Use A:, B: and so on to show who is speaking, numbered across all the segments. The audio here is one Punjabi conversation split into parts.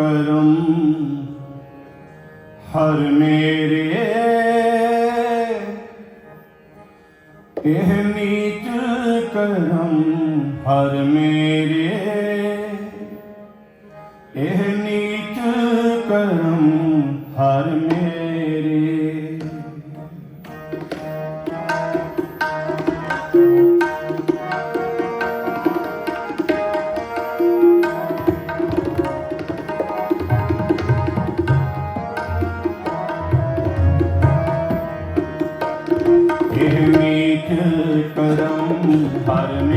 A: ਕਰਮ ਹਰ ਮੇਰੇ। ਇਹ ਨੀਚ ਕਰਮ ਹਰ ਮੇਰੇ। ਇਹ ਨੀਚ ਕਰਮ ਹਰ ਮੇਰੇ।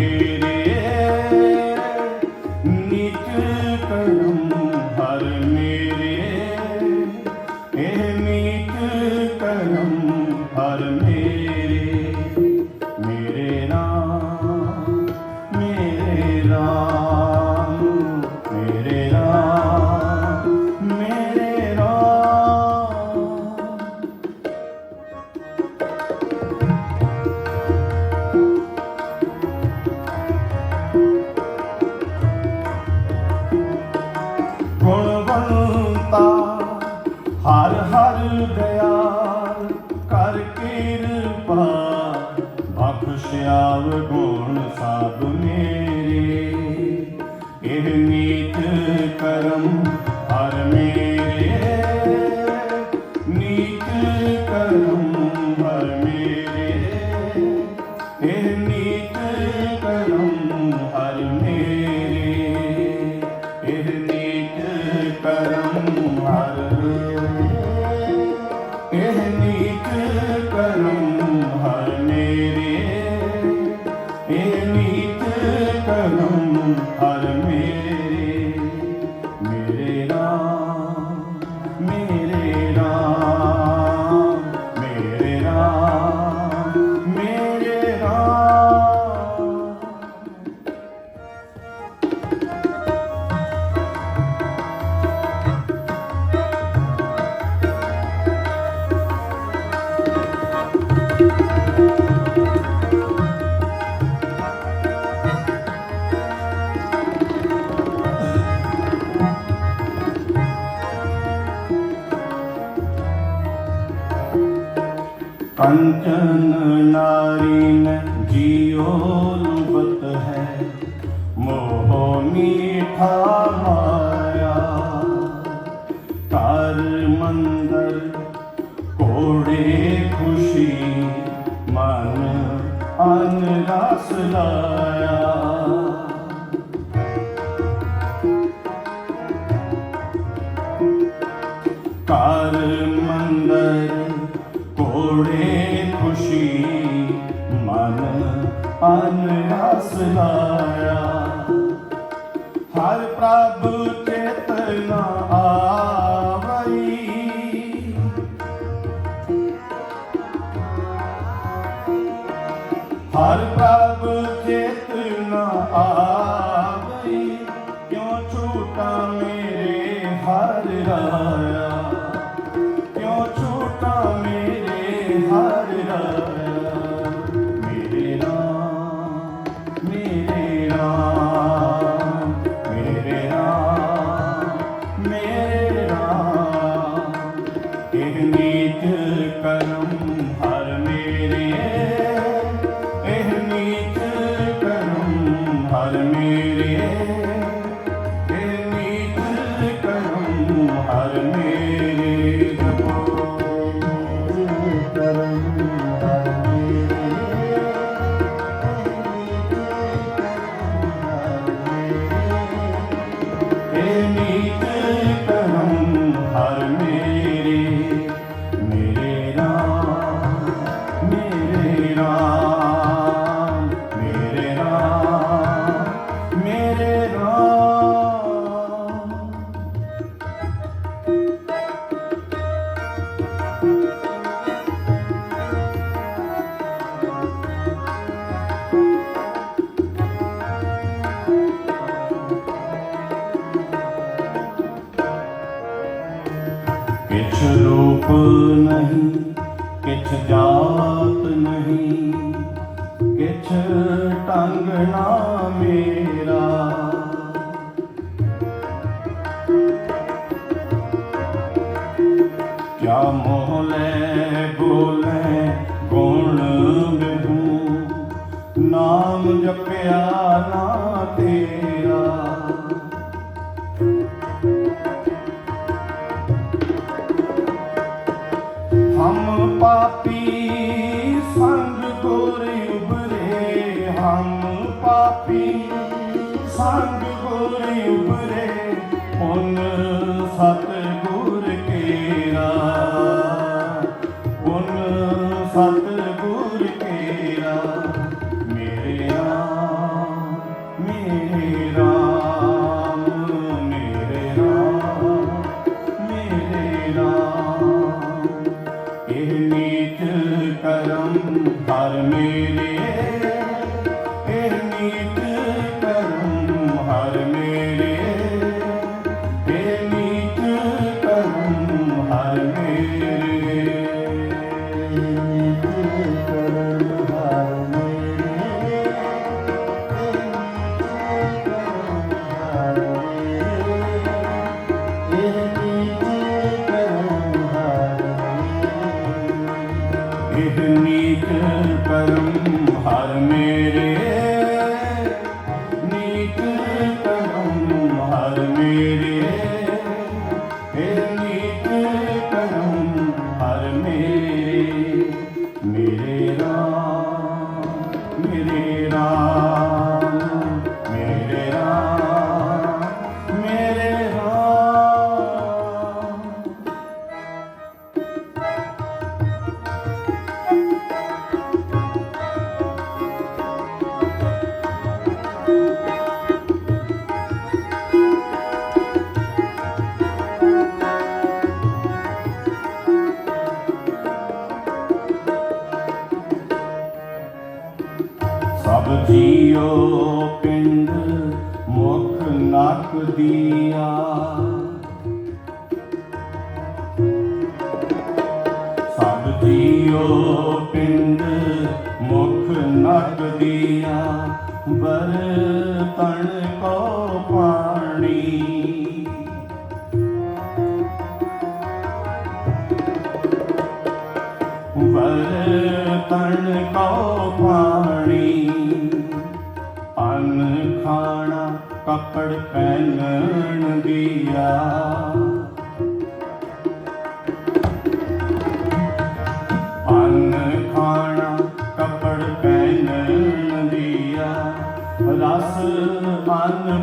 A: ਹਰ ਕਰਮ ਹਰ ਮੇਰੇ। ਨੀਤ ਕਰਮ ਹਰ ਮੇਰੇ। ਇਹ ਨੀਤ ਕਰਮ ਹਰ ਮੇਰੇ। ਇਹ ਨੀਤ ਕਰਮ ਹਰ ਇਹ ਨੀਤ ਕਰਮ ਹਰ ਮੇਰੇ। ਇਹ ਨੀਤ ਕਰਮ ਹਰ ਕੰਚਨ ਨਾਰੀਨ ਜੀਓ ਲੁਬਤ ਹੈ। ਮੋਹ ਮੀਠਾ ਮਾਇਆ ਕਰ ਮੰਦਰ ਕੋੜੇ ਖੁਸ਼ੀ ਮਨ ਅਨ ਰਸ ਲਾਇਆ। ਮਨ ਅਨ ਰਸ ਲਾਇਆ ਹਰ ਪ੍ਰਭ ਚੇਤਨਾ ਆਵਈ ਹਰ ਪ੍ਰਭ ਕਿਛ ਰੂਪ ਨਹੀਂ ਕਿਛ ਜਾਤ ਨਹੀਂ ਕਿਛ ਟੰਗ ਨਾ ਮੇਰਾ। বুড়ি ਜੀਓ ਪਿੰਡ ਮੁਖ ਨਗ ਦੀਆ, ਬਰਤਨ ਕੋ ਪਾਣੀ। ਬਰਤਨ ਕੋ ਪਾਣੀ, ਅਨ ਖਾਣਾ ਕੱਪੜ ਪਹਿਨਣ ਦੀਆ 나는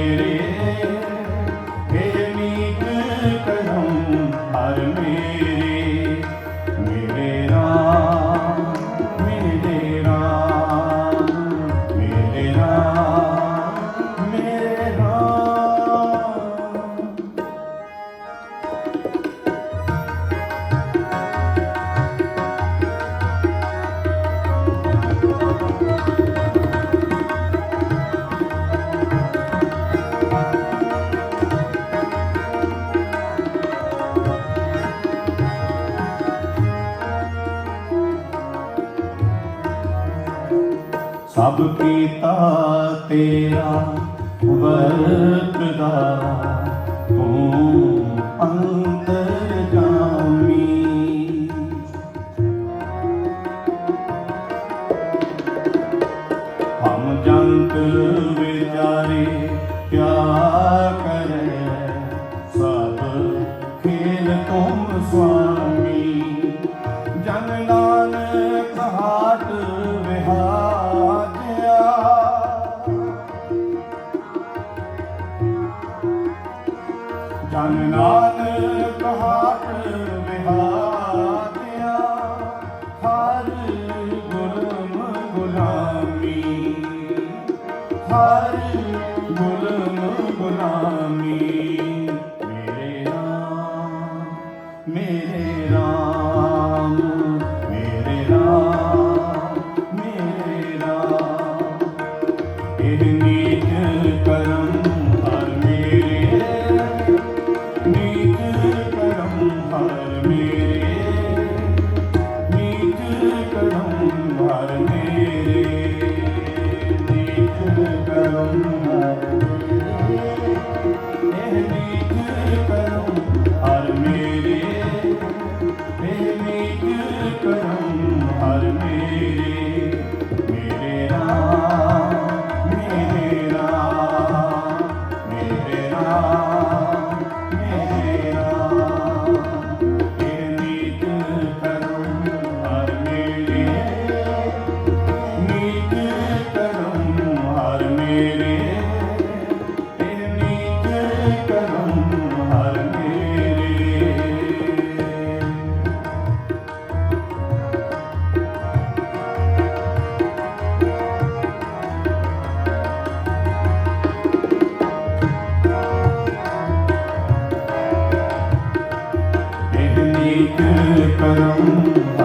A: ਵਰਤਦਾ ਤੂੰ ਅੰਗ ਜਨ ਨਾਨਕ ਹਾਟ ਵਿਹਾਤਿਆ ਇਹ